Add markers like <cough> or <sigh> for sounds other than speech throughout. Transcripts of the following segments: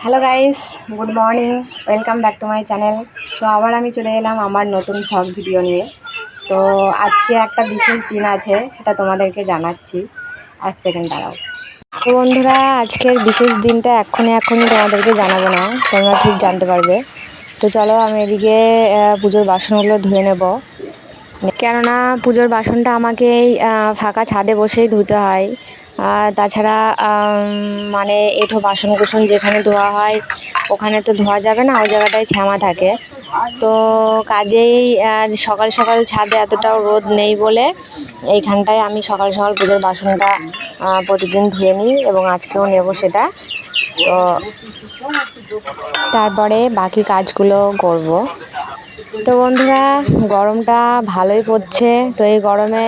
Hello guys good morning welcome back to my channel তো আবার আমি চলে এলাম আমার নতুন ভ্লগ ভিডিও নিয়ে। তো, আজকে একটা বিশেষ দিন আছে, সেটা তোমাদেরকে জানাচ্ছি। এক সেকেন্ড দাঁড়াও। তো, বন্ধুরা, আজকের বিশেষ দিনটা এক্ষুনি এক্ষুনি তোমাদেরকে জানাব না। তোমরা ঠিক জানতে পারবে। তো, চলো আমি এদিকে পুজোর বাসনগুলো ধুয়ে নেব। কেননা, পুজোর বাসনটা আমাকে ফাঁকা ছাদে বসেই ধুতে হয়। তাছাড়া মানে এঁঠো বাসন কুসন যেখানে ধোয়া হয়, ওখানে তো ধোয়া যাবে না, ওই জায়গাটায় ছ্যামা থাকে। তো কাজেই সকাল সকাল ছাদে এতটাও রোদ নেই বলে এইখানটায় আমি সকাল সকাল পুজোর বাসনটা প্রতিদিন ধুয়ে নিই এবং আজকেও নেব সেটা। তো তারপরে বাকি কাজগুলো করব। তো বন্ধুরা, গরমটা ভালোই পড়ছে। তো এই গরমে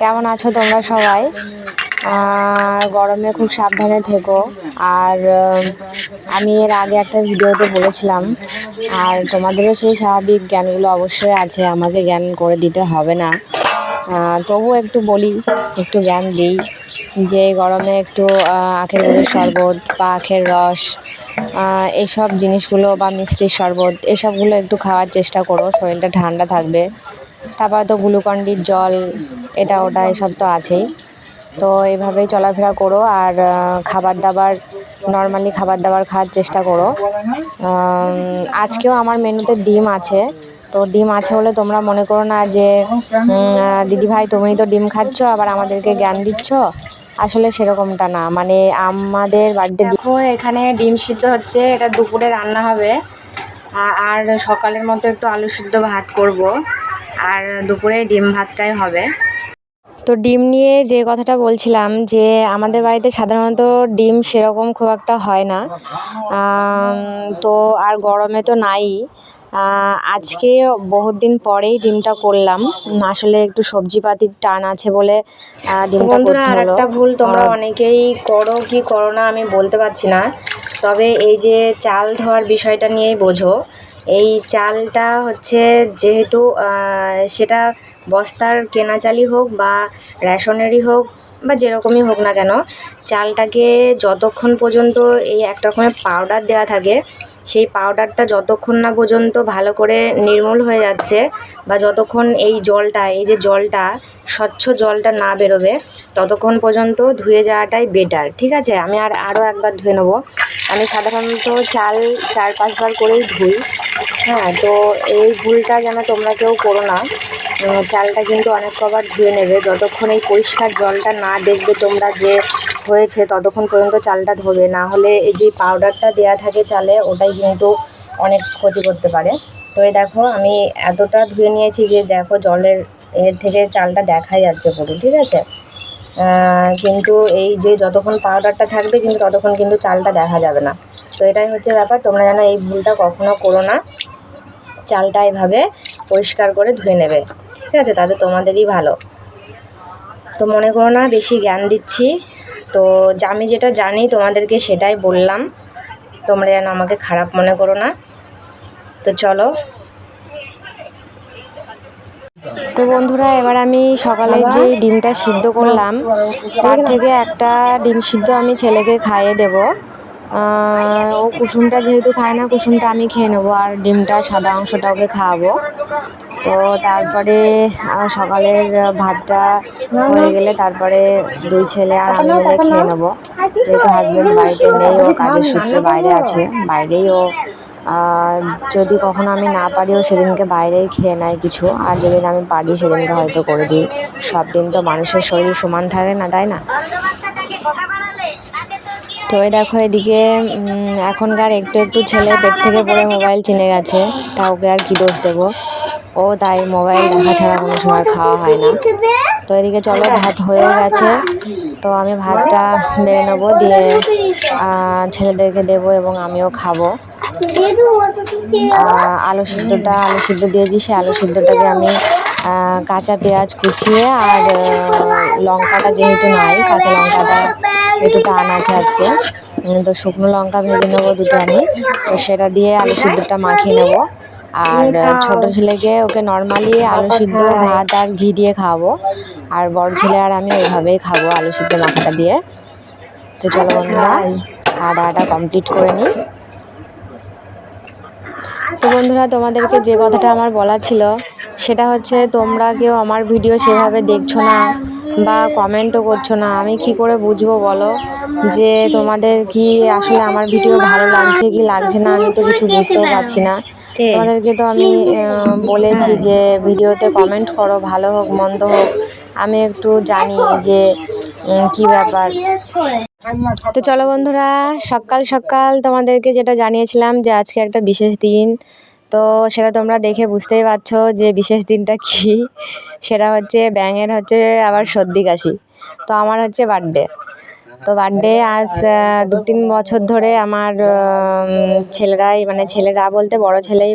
কেমন আছো তোমরা সবাই? আর গরমে খুব সাবধানে থেকো। আর আমি এর আগে একটা ভিডিওতে বলেছিলাম, আর তোমাদেরও সেই স্বাভাবিক জ্ঞানগুলো অবশ্যই আছে, আমাকে জ্ঞান করে দিতে হবে না। তবুও একটু বলি, একটু জ্ঞান দিই যে গরমে একটু আখের গুড়ের শরবত বা আখের রস এইসব জিনিসগুলো বা মিষ্টির শরবত, এসবগুলো একটু খাওয়ার চেষ্টা করো, শরীরটা ঠান্ডা থাকবে। তারপর তো গ্লুকন্ডির জল, এটা ওটা, এসব তো আছেই। তো এইভাবেই চলাফেরা করো আর খাবার দাবার নর্মালি খাবার দাবার খাওয়ার চেষ্টা করো। আজকেও আমার মেনুতে ডিম আছে। তো ডিম আছে বলে তোমরা মনে করো না যে দিদি ভাই তুমি তো ডিম খাচ্ছ, আবার আমাদেরকে জ্ঞান দিচ্ছ? আসলে সেরকমটা না। মানে আমাদের বাড়িতে দেখো, এখানে ডিম সিদ্ধ হচ্ছে, এটা দুপুরে রান্না হবে। আর সকালের মতো একটু আলু সিদ্ধ ভাত করব। আর দুপুরে ডিম ভাতটাই হবে। তো ডিম নিয়ে যে কথাটা বলছিলাম যে আমাদের বাড়িতে সাধারণত ডিম সেরকম খুব একটা হয় না। তো আর গরমে তো নাই। আজকে বহুত দিন পরেই ডিমটা করলাম। আসলে একটু সবজিপাতির টান আছে বলে ডিমটা বন্ধুরা আর একটা ভুল তোমরা অনেকেই করো কি করো না আমি বলতে পারছি না। তবে এই যে চাল ধোয়ার বিষয়টা নিয়েই বোঝো। এই চালটা হচ্ছে যেহেতু সেটা বস্তার কেনা চালই হোক বা রেশনেরই হোক বা যেরকমই হোক না কেন, চালটাকে যতক্ষণ পর্যন্ত এই এক রকমের পাউডার দেওয়া থাকে সেই পাউডারটা যতক্ষণ না পর্যন্ত ভালো করে নির্মূল হয়ে যাচ্ছে বা যতক্ষণ এই জলটা, এই যে জলটা, স্বচ্ছ জলটা না বেরোবে, ততক্ষণ পর্যন্ত ধুয়ে যাওয়াটাই বেটার ঠিক আছে? আমি আর আরও একবার ধুয়ে নেব। আমি সাধারণত চাল চার পাঁচবার করেই ধুই হ্যাঁ? তো এই ভুলটা যেন তোমরা কেউ করো না। চালটা কিন্তু অনেক কবার ধুয়ে নেবে। যতক্ষণ এই পরিষ্কার জলটা না দেখবে তোমরা যে হয়েছে, ততক্ষণ পর্যন্ত চালটা ধোবে। না হলে এই যে পাউডারটা দেওয়া থাকে চালে, ওটাই কিন্তু অনেক ক্ষতি করতে পারে। তো এই দেখো, আমি এতটা ধুয়ে নিয়েছি যে দেখো জলের এর থেকে চালটা দেখাই যাচ্ছে পুরো, ঠিক আছে? কিন্তু এই যে যতক্ষণ পাউডারটা থাকবে, কিন্তু ততক্ষণ কিন্তু চালটা দেখা যাবে না। তো এটাই হচ্ছে ব্যাপার, তোমরা যেন এই ভুলটা কখনো করো না। চালটা এভাবে পরিষ্কার করে ধুয়ে নেবে, ঠিক আছে? তাতে তোমাদেরই ভালো। তো মনে করো না, বেশি জ্ঞান দিচ্ছি। তো যা- আমি যেটা জানি তোমাদেরকে সেটাই বললাম। তোমরা যেন আমাকে খারাপ মনে করো না। তো চলো। তো বন্ধুরা এবার আমি সকালে যে ডিমটা সিদ্ধ করলাম তার থেকে একটা ডিম সিদ্ধ আমি ছেলেকে খাইয়ে দেব। ও কুসুমটা যেহেতু খায় না কুসুমটা আমি খেয়ে নেব আর ডিমটা সাদা অংশটা ওকে খাওয়াবো। তো তারপরে সকালের ভাতটা হয়ে গেলে তারপরে দুই ছেলে আর আমি মিলে খেয়ে নেব। যেহেতু হাজব্যান্ড বাড়িতে নেই, ও কাজের সূত্রে বাইরে আছে। বাইরেই ও যদি কখনো আমি না পারিও সেদিনকে বাইরেই খেয়ে নেয় কিছু। আর যেদিন আমি পারি, সেদিনকে হয়তো করে দিই। সব দিন তো মানুষের শরীর সমান থাকে না, তাই না? তো এই দেখো, এদিকে এখনকার একটু একটু ছেলে পেট থেকে পড়ে মোবাইল চিনে গেছে। তা ওকে আর কি দোষ দেবো? ও তাই মোবাইল দেখা ছাড়া কোনো সময় খাওয়া হয় না। তো এদিকে চলো, ভাত হয়ে গেছে। তো আমি ভাতটা বেড়ে নেব, দিয়ে ছেলেদেরকে দেবো এবং আমিও খাব। আলু সিদ্ধটা, আলু সিদ্ধ দিয়েছি সেই আলু সিদ্ধটাকে আমি কাঁচা পেঁয়াজ কুচিয়ে আর লঙ্কাটা যেহেতু নাই, কাঁচা লঙ্কাটা একটু টান আছে আজকে তো শুকনো লঙ্কা ভেজে নেব দুটো আমি। তো সেটা দিয়ে আলু সিদ্ধটা মাখিয়ে নেব। আর ছোট ছেলেকে ওকে নর্মালি আলু সিদ্ধ ভাত আর ঘি দিয়ে খাওয়াবো আর বড় ছেলে আর আমি ওইভাবেই খাব আলু সিদ্ধ মাখাটা দিয়ে। তো চলো বন্ধুরা খাওয়া দাওয়াটা কমপ্লিট করে নিই। তো বন্ধুরা তোমাদেরকে যে কথাটা আমার বলার ছিল সেটা হচ্ছে তোমরা কেউ আমার ভিডিও সেভাবে দেখছ না বা কমেন্টও করছ না। আমি কি করে বুঝব বলো? যে তোমাদের কি আসলে আমার ভিডিও ভালো লাগছে কি লাগছে না আমি তো কিছু বুঝতেও পারছি না। তোমাদেরকে তো আমি বলেছি যে ভিডিওতে কমেন্ট করো ভালো হোক মন্দ হোক। আমি একটু জানি যে কি ব্যাপার। তো চলো বন্ধুরা সকাল সকাল তোমাদেরকে যেটা জানিয়েছিলাম যে আজকে একটা বিশেষ দিন। তো সেটা তোমরা দেখে বুঝতেই পারছ যে বিশেষ দিনটা কি। সেটা হচ্ছে ব্যাঙের হচ্ছে আবার সর্দি কাশি। তো আমার হচ্ছে বার্থডে তো বার্থডে আজ দু তিন বছর ধরে আমার ছেলেরাই মানে ছেলেরা বলতে বড় ছেলেই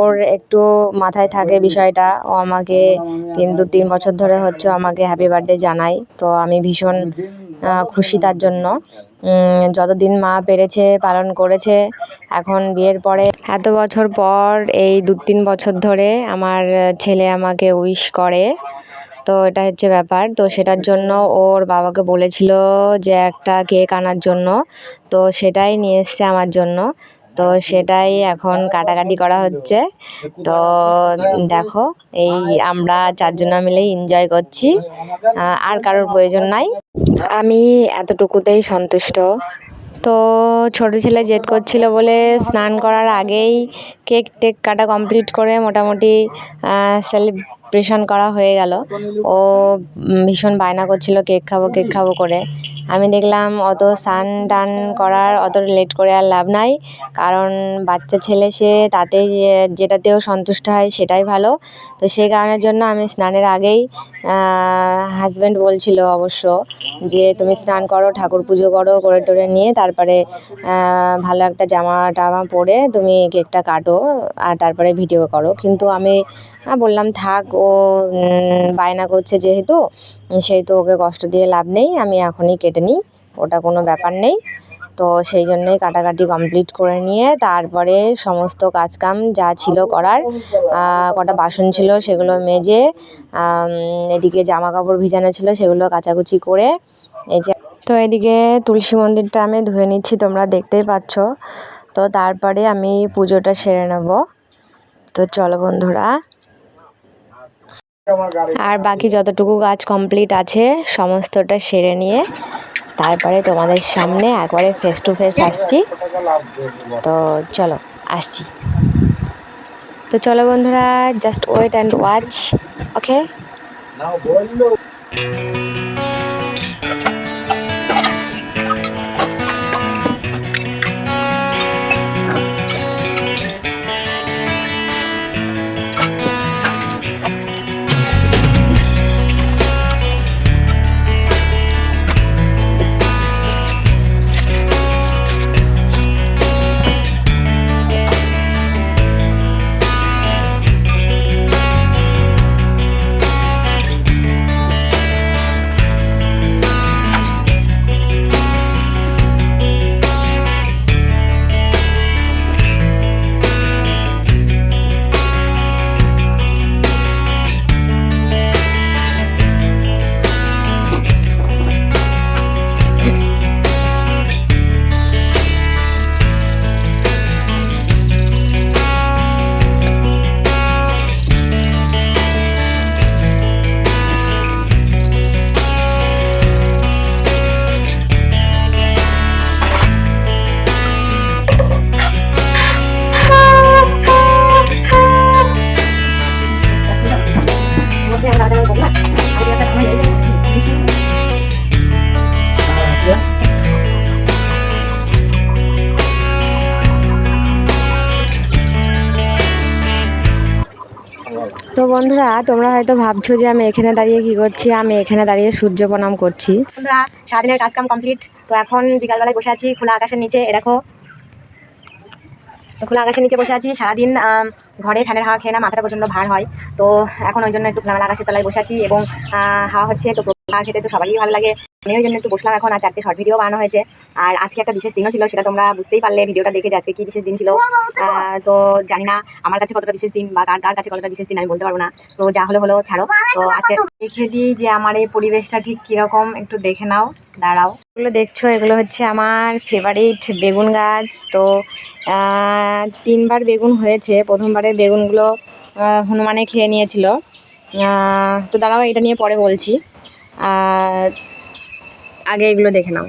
ওর একটু মাথায় থাকে বিষয়টা। ও আমাকে তিন দু তিন বছর ধরে হচ্ছে আমাকে হ্যাপি বার্থডে জানাই তো আমি ভীষণ খুশি তার জন্য। যতদিন মা পেরেছে, পালন করেছে, এখন বিয়ের পরে এত বছর পর এই দু তিন বছর ধরে আমার ছেলে আমাকে উইশ করে। তো এটা হচ্ছে ব্যাপার। তো সেটার জন্য ওর বাবাকে বলেছিল যে একটা কেক আনার জন্য। তো সেটাই নিয়ে এসছে আমার জন্য। তো সেটাই এখন কাটাকাটি করা হচ্ছে। তো দেখো, এই আমরা চারজনা মিলেই এনজয় করছি। আর কারোর প্রয়োজন নাই। আমি এতটুকুতেই সন্তুষ্ট। তো ছোটো ছেলে জেদ করছিল বলে স্নান করার আগেই কেক টেক কাটা কমপ্লিট করে মোটামুটি সেলিব্রেশন করা হয়ে গেল। ও ভীষণ বায়না করছিল কেক খাব কেক খাব করে। আমি দেখলাম অত স্নান টান করার, অত লেট করে আর লাভ নাই। কারণ বাচ্চা ছেলে সে তাতে যেটাতেও সন্তুষ্ট হয় সেটাই ভালো। তো সেই কারণের জন্য আমি স্নানের আগেই হাজব্যান্ড বলছিল অবশ্য যে, তুমি স্নান করো, ঠাকুর পুজো করো, করে টোরে নিয়ে তারপরে ভালো একটা জামা টামা পরে তুমি কেকটা কাটো আর তারপরে ভিডিও করো। কিন্তু আমি বললাম, থাক, ও বায়না করছে যেহেতু সেহেতু ওকে কষ্ট দিয়ে লাভ নেই, আমি এখনই কেটে নিই, ওটা কোনো ব্যাপার নেই। তো সেই জন্যই কাটাকাটি কমপ্লিট করে নিয়ে তারপরে সমস্ত কাজকাম যা ছিল করার কটা বাসন ছিল সেগুলো মেজে এদিকে জামা কাপড় ভিজানো ছিল সেগুলো কাচাকুচি করে, এই যে তো এদিকে তুলসী মন্দিরটা আমি ধুয়ে নিচ্ছি, তোমরা দেখতেই পাচ্ছ। তো তারপরে আমি পুজোটা সেরে নেব। তো চলো বন্ধুরা। আর বাকি যতটুকু কাজ কমপ্লিট আছে সমস্তটা সেরে নিয়ে তারপরে তোমাদের সামনে একবারে ফেস টু ফেস আসছি। তো চলো আসছি। তো চলো বন্ধুরা just wait and watch okay বন্ধুরা, তোমরা হয়তো ভাবছ যে আমি এখানে দাঁড়িয়ে কি করছি? আমি এখানে দাঁড়িয়ে সূর্য প্রণাম করছি। বন্ধুরা, সারাদিনের কাজকাম কমপ্লিট তো এখন বিকালবেলায় বসে আছি, খোলা আকাশের নিচে এরকম খোলা আকাশের নিচে বসে আছি। সারাদিন ঘরে ফ্যানের হাওয়া খেয়ে না, মাথাটা প্রচণ্ড ভার হয়। তো এখন ওই জন্য একটু খোলামেলা আকাশের তলায় বসে আছি এবং হাওয়া হচ্ছে, তো খেতে তো সবারই ভালো লাগে। আমি ওই জন্য একটু বসলাম এখন আর চারটে শর্ট ভিডিও বানানো হয়েছে। আর আজকে একটা বিশেষ দিনও ছিল সেটা তোমরা বুঝতেই পারলে ভিডিওটা দেখে যে আজকে কি বিশেষ দিন ছিল। তো জানি না আমার কাছে কতটা বিশেষ দিন বা কার কার কাছে কতটা বিশেষ দিন আমি বলতে পারব না। তো যা হলো হলো ছাড়ো। তো আজকে দেখে দিই যে আমার এই পরিবেশটা ঠিক কীরকম একটু দেখে নাও দাঁড়াও। এগুলো দেখছ এগুলো হচ্ছে আমার ফেভারিট বেগুন গাছ। তো তিনবার বেগুন হয়েছে। প্রথমবারের বেগুনগুলো হনুমানে খেয়ে নিয়েছিল। তো দাঁড়াও এটা নিয়ে পরে বলছি। আর আগে এগুলো দেখে নাও।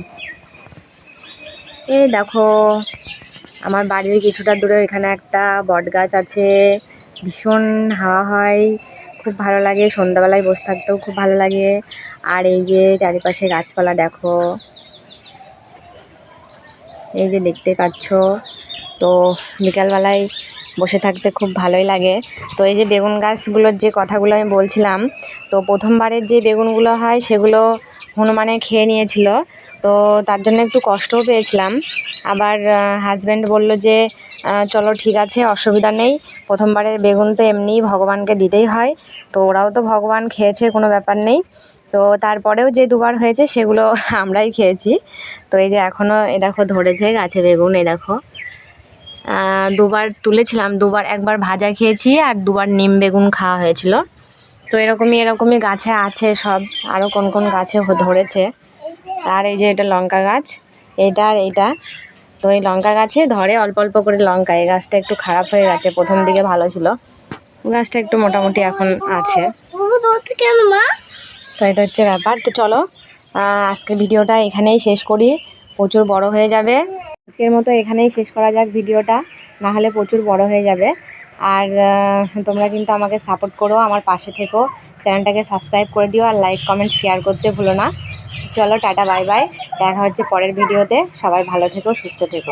এই দেখো, আমার বাড়ির কিছুটা দূরে এখানে একটা বট গাছ আছে, ভীষণ হাওয়া হয়, খুব ভালো লাগে, সন্ধ্যাবেলায় বসে থাকতেও খুব ভালো লাগে, আর এই যে চারিপাশে গাছপালা দেখো, এই যে দেখতে পাচ্ছ, তো বিকালবেলায় বসে থাকতে খুব ভালোই লাগে। তো এই যে বেগুন গাছগুলোর যে কথাগুলো আমি বলছিলাম, তো প্রথমবারের যে বেগুনগুলো হয়, সেগুলো হনুমানে খেয়ে নিয়েছিল। তো তার জন্য একটু কষ্টও পেয়েছিলাম। আবার হাজব্যান্ড বলল যে চলো ঠিক আছে, অসুবিধা নেই। প্রথমবারের বেগুন তো এমনিই ভগবানকে দিতেই হয়। তো ওরাও তো ভগবান খেয়েছে, কোনো ব্যাপার নেই। তো তারপরেও যে দুবার হয়েছে, সেগুলো <laughs> আমরাই খেয়েছি। তো এই যে এখনও এ দেখো, ধরেছে গাছে বেগুন, এ দেখো। দুবার তুলেছিলাম, দুবার একবার ভাজা খেয়েছি আর দুবার নিম বেগুন খাওয়া হয়েছিল। তো এরকমই এরকমই গাছে আছে সব। আরও কোন কোন গাছে ধরেছে। আর এই যে এটা লঙ্কা গাছ এটা আর এইটা। তো এই লঙ্কা গাছে ধরে অল্প অল্প করে লঙ্কা। এই গাছটা একটু খারাপ হয়ে গেছে প্রথম দিকে ভালো ছিল। গাছটা একটু মোটামুটি এখন আছে। তো এটা হচ্ছে ব্যাপার। তো চলো আহ, আজকের ভিডিওটা এখানেই শেষ করি। প্রচুর বড় হয়ে যাবে। আজকের মতো এখানেই শেষ করা যাক ভিডিওটা। নাহলে প্রচুর বড় হয়ে যাবে। আর তোমরা কিন্তু আমাকে সাপোর্ট করো আমার পাশে থেকো। চ্যানেলটাকে সাবস্ক্রাইব করে দিও আর লাইক কমেন্ট শেয়ার করতে ভুলো না। চলো টাটা বাই বাই দেখা হচ্ছে পরের ভিডিওতে সবাই ভালো থেকো, সুস্থ থেকো।